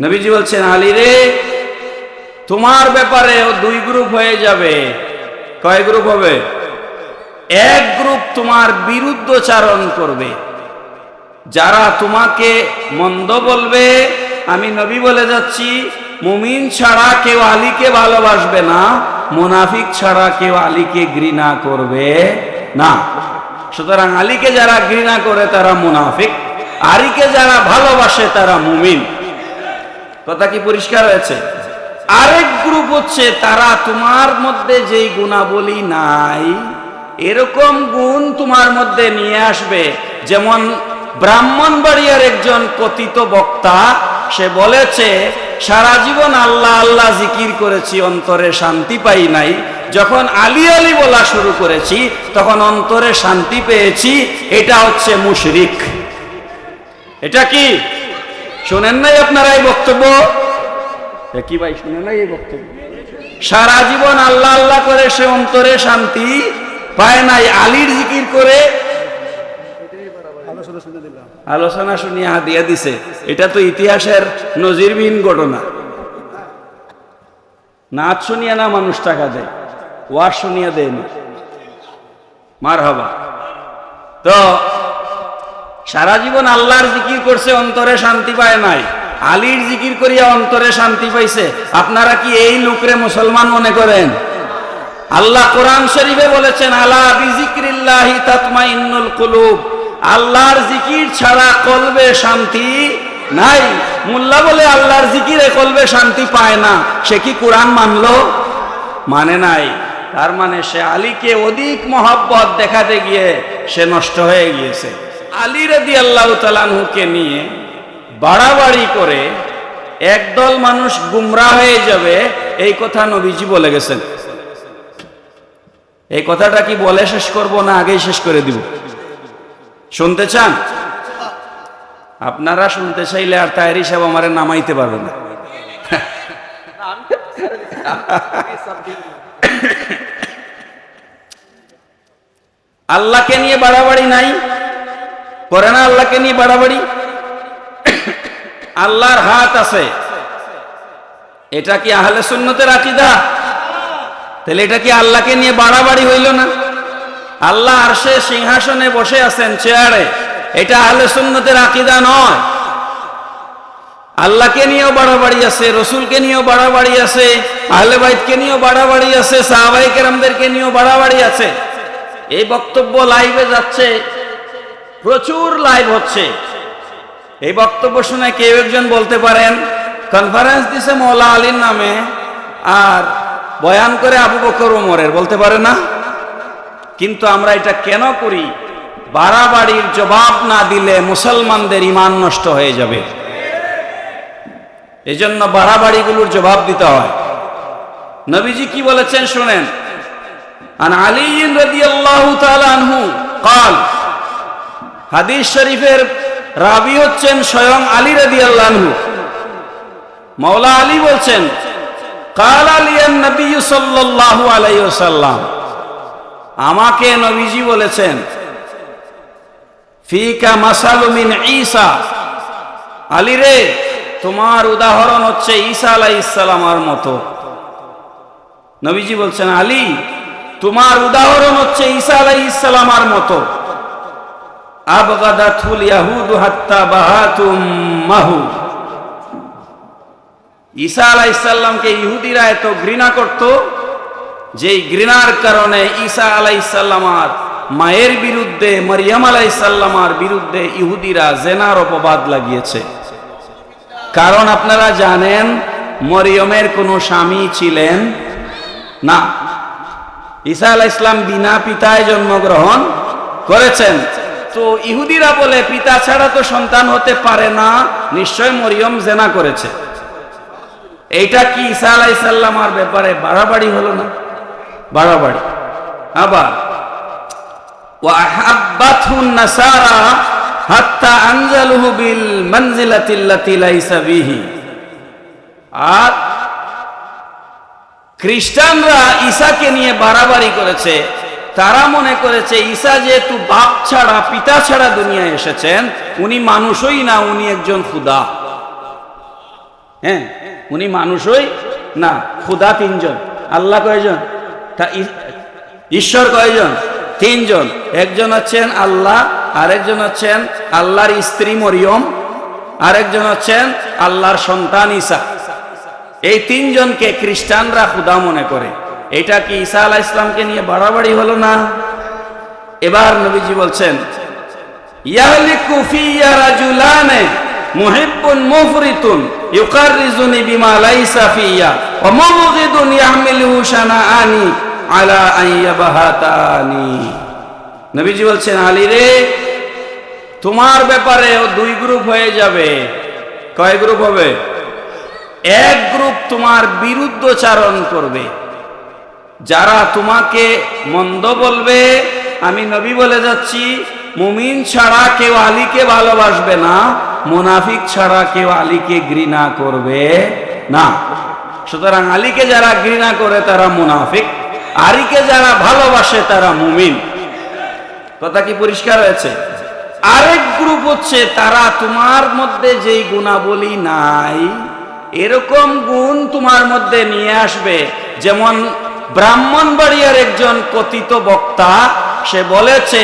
নবীজি বলছেন, আলী রে, তোমার ব্যাপারে ও দুই গ্রুপ হয়ে যাবে। কয় গ্রুপ হবে? এক গ্রুপ তোমার বিরুদ্ধচারণ করবে। যারা তোমাকে মন্দ বলবে, আমি নবী বলে যাচ্ছি, মুমিন ছাড়া কেউ আলীকে ভালোবাসবে না, মুনাফিক ছাড়া কেউ আলীকে ঘৃণা করবে না। সুতরাং আলীকে যারা ঘৃণা করে, তারা মুনাফিক। আলীকে যারা ভালোবাসে, তারা মুমিন। কথা কি পরিষ্কার হয়েছে? আরেক গ্রুপ হচ্ছে, তারা তোমার মধ্যে যেই গুণাবলী নাই, এরকম গুণ তোমার মধ্যে নিয়ে আসবে। যেমন ব্রাহ্মণবাড়িয়ার একজন কথিত বক্তা, সে বলেছে, সারা জীবন আল্লাহ আল্লাহ জিকির করেছি, অন্তরে শান্তি পাই নাই। যখন আলী আলী বলা শুরু করেছি, তখন অন্তরে শান্তি পেয়েছি। এটা হচ্ছে মুশরিক। এটা কি? শোনেন নাই আপনারা এই বক্তব্য? এ কি ভাই শুনে নাই এই বক্তব্য? সারা জীবন আল্লাহ আল্লাহ করে সে অন্তরে শান্তি পায় নাই আলীর জিকির করে। আলোচনা শুনিয়ে হাদিয়া দিছে। এটা তো ইতিহাসের নজিরবিহীন ঘটনা। নাচ শুনিয়া না মানুষ টাকা দেয় ওয়াজ শুনিয়া দেয় না। মার হবা তো সারা জীবন আল্লাহর জিকির করছে, অন্তরে শান্তি পায় নাই। আলীর জিকির করিয়া অন্তরে শান্তি পাইছে। আপনারা কি এই লোকরে মুসলমান মনে করেন? আল্লাহ কোরআন শরীফে বলেছেন, আলা বিজিক্রিল্লাহি তাতমাইন্নুল কুলুব। আল্লাহর জিকির ছাড়া কলবে শান্তি নাই। মোল্লা বলে, আল্লাহর জিকিরে কলবে শান্তি পায় না। সে কি কোরআন মানলো? মানে নাই। তার মানে সে আলীকে অধিক মহব্বত দেখাতে গিয়ে সে নষ্ট হয়ে গিয়েছে। আলী রদি আল্লাহ তালানহুকে নিয়ে বাড়াবাড়ি করে একদল মানুষ গুমরা হয়ে যাবে, এই কথা নবীজি বলে গেছেন। এই কথাটা কি বলে শেষ করব না আগেই শেষ করে দিব? শুনতে চান? আপনারা শুনতে চাইলে আর তায়ের হিসাব আমারে নামাইতে পারবে না। আল্লাহকে নিয়ে বাড়াবাড়ি নাই। করে না আল্লাহকে নিয়ে বাড়াবাড়ি? আল্লাহর হাত আছে। এটা কি আহলে সুন্নতের আকিদা? তাহলে এটা কি আল্লাহকে নিয়ে বাড়াবাড়ি হইল না? আল্লাহ আর সে সিংহাসনে বসে আছেন চেয়ারে। এটা আহলে সুন্নতের আকিদা নয়। আল্লাহকে নিয়েও বাড়াবাড়ি আছে, রসুলকে নিয়েও বাড়াবাড়ি আছে, আহলে বাইতকে নিয়েও বাড়াবাড়ি আছে সাহাবাই কেরামদেরকে নিয়েও বাড়াবাড়ি আছে। এই বক্তব্য লাইভে যাচ্ছে প্রচুর লাইভ হচ্ছে এই বক্তব্য শুনে কেউ একজন বলতে পারেন কনফারেন্স দিছে মৌলা আলীর নামে আর বয়ান করে আবু বকর ওমরের বলতে পারে না কিন্তু আমরা এটা কেন করি বাড়াবাড়ির জবাব না দিলে মুসলমানদের ইমান নষ্ট হয়ে যাবে এই জন্য বাড়াবাড়িগুলোর জবাব দিতে হয় নবীজি কি বলেছেন শুনেন আন আলী রাদিয়াল্লাহু তাআলা আনহু قال হাদিস শরীফের রাবি হচ্ছেন স্বয়ং আলী রাদিয়াল্লাহু আনহু। মাওলা আলী বলছেন, কাল আলিয়ান নবী সাল্লাল্লাহু আলাইহি আমাকে নবীজি বলেছেন, ফিকা মাসালু মিন ঈসা। আলী রে, তোমার উদাহরণ হচ্ছে ঈসা আলাইহিস সালামার মতো। নবীজি বলছেন, আলী, তোমার উদাহরণ হচ্ছে ঈসা আলাইহিস সালামার মতো। আবগাদাতুল ইয়াহুদু হাত্তা বাহাতুম মাহু। ঈসা আলাইসাল্লামকে ইহুদিরা এত ঘৃণা করত যেই ঘৃণার কারণে ঈসা আলাইসাল্লামার মায়ের বিরুদ্ধে, মরিয়াম আলাইসাল্লামার বিরুদ্ধে ইহুদিরা জেনার অপবাদ লাগিয়েছে। কারণ আপনারা জানেন, মরিয়মের কোনো স্বামী ছিলেন না। ঈসা আলাহ ইসলাম বিনা পিতায় জন্মগ্রহণ করেছেন। তো ইহুদিরা বলে, পিতা ছাড়া তো সন্তান হতে পারে না। নিশ্চয় মরিয়ম জেনা করেছে। এইটা কি ঈসা আলাইসাল্লামার ব্যাপারে বাড়াবাড়ি হলো না? বাড়াবাড়ি। আবার আর খ্রিস্টানরা ঈসাকে নিয়ে বাড়াবাড়ি করেছে। তারা মনে করেছে, ঈসা যেহেতু বাপ ছাড়া, পিতা ছাড়া দুনিয়ায় এসেছেন, উনি মানুষই না, উনি একজন খুদা। হ্যাঁ উনি মানুষই না, খুদা তিনজন। আল্লাহ কয়জন? তা ঈশ্বর কয়জন? তিনজন। একজন হচ্ছেন আল্লাহ, আরেকজন হচ্ছেন আল্লাহর স্ত্রী মরিয়ম, আরেকজন হচ্ছেন আল্লাহর সন্তান ঈসা। এই তিনজনকে খ্রিস্টানরা খুদা মনে করে। এটা কি ঈসা আলাহ ইসলামকে নিয়ে বাড়াবাড়ি হলো না? এবার নবীজি বলছেন মুফরিতুন ইউকাররিজুনি বিমা ফিয়া আলা বলছেন রে, তোমার ব্যাপারে ও দুই গ্রুপ হয়ে যাবে। কয় গ্রুপ হবে? এক গ্রুপ তোমার বিরুদ্ধচারণ করবে। যারা তোমাকে মন্দ বলবে, আমি নবী বলে যাচ্ছি, মুমিন ছাড়া কেউ আলীকে ভালোবাসবে না, মুনাফিক ছাড়া কেউ আলীকে ঘৃণা করবে না। সুতরাং আলীকে যারা ঘৃণা করে, তারা মুনাফিক। আলীকে যারা ভালোবাসে, তারা মুমিন। কথা কি পরিষ্কার হয়েছে? আরেক গ্রুপ হচ্ছে, তারা তোমার মধ্যে যেই গুণাবলী নাই, এরকম গুণ তোমার মধ্যে নিয়ে আসবে। যেমন ব্রাহ্মণবাড়িয়ার একজন কথিত বক্তা, সে বলেছে,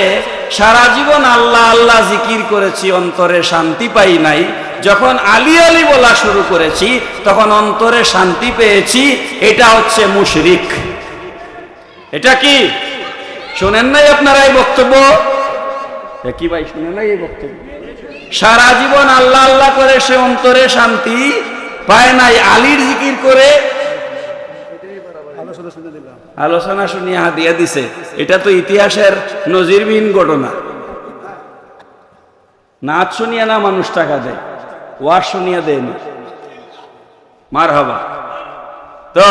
সারা জীবন আল্লাহ আল্লাহ জিকির করেছি, অন্তরে শান্তি পাই নাই। যখন আলী আলী বলা শুরু করেছি, তখন অন্তরে শান্তি পেয়েছি। এটা হচ্ছে মুশরিক। এটা কি? শোনেন নাই আপনারা এই বক্তব্য? কি ভাই, শোনেন নাই এই বক্তব্য? সারা জীবন আল্লাহ আল্লাহ করে সে অন্তরে শান্তি পায় নাই, আলীর জিকির করে আলোচনা শুনিয়ে হাদিয়া দিছে। এটা তো ইতিহাসের নজিরবিহীন ঘটনা। নাচ শুনিয়ে না মানুষ টাকা দেয় ওয়ার শুনিয়ে দেয়নি মার হবা তো,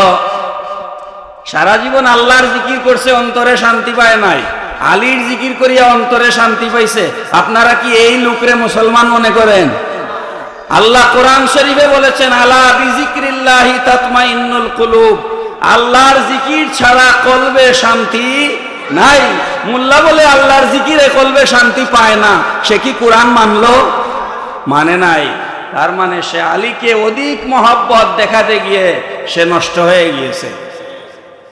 সারা জীবন আল্লাহর জিকির করছে, অন্তরে শান্তি পায় নাই। আলীর জিকির করিয়া অন্তরে শান্তি পাইছে। আপনারা কি এই লোকরে মুসলমান মনে করেন? আল্লাহ কোরআন শরীফে বলেছেন, আলা বিজিক্রিল্লাহি তাতমাইন্নুল কুলুব। আল্লাহর জিকির ছাড়া কলবে শান্তি নাই। মোল্লা বলে, আল্লাহর জিকিরে কলবে শান্তি পায় না। সে কি কোরআন মানলো? মানে নাই। তার মানে সে আলীকে অধিক মহব্বত দেখাতে গিয়ে সে নষ্ট হয়ে গিয়েছে।